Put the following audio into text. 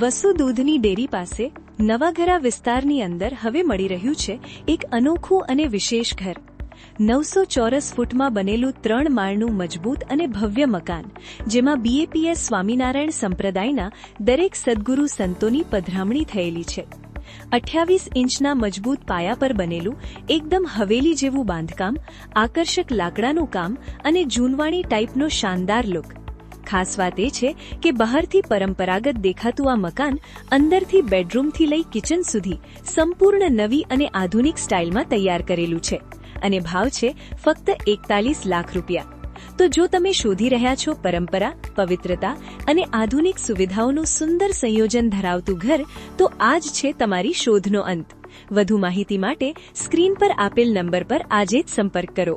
વસુ દૂધની ડેરી પાસે નવાઘરા વિસ્તારની અંદર હવે મળી રહ્યું છે એક અનોખું અને વિશેષ ઘર. નવસો ચોરસ ફૂટમાં બનેલું ત્રણ માળનું મજબૂત અને ભવ્ય મકાન, જેમાં બીએપીએસ સ્વામિનારાયણ સંપ્રદાયના દરેક સદ્ગુરુ સંતોની પધરામણી થયેલી છે. અઠ્યાવીસ ઇંચના મજબૂત પાયા પર બનેલું એકદમ હવેલી જેવું બાંધકામ, આકર્ષક લાકડાનું કામ અને જૂનવાણી ટાઈપનો શાનદાર લુક. ખાસ વાત એ છે કે બહારથી પરંપરાગત દેખાતું આ મકાન અંદરથી બેડરૂમથી લઈ કિચન સુધી સંપૂર્ણ નવી અને આધુનિક સ્ટાઇલમાં તૈયાર કરેલું છે અને ભાવ છે ફક્ત એકતાલીસ લાખ રૂપિયા. તો જો તમે શોધી રહ્યા છો પરંપરા, પવિત્રતા અને આધુનિક સુવિધાઓનું સુંદર સંયોજન ધરાવતું ઘર, તો આ જ છે તમારી શોધનો અંત. વધુ માહિતી માટે સ્ક્રીન પર આપેલ નંબર પર આજે જ સંપર્ક કરો.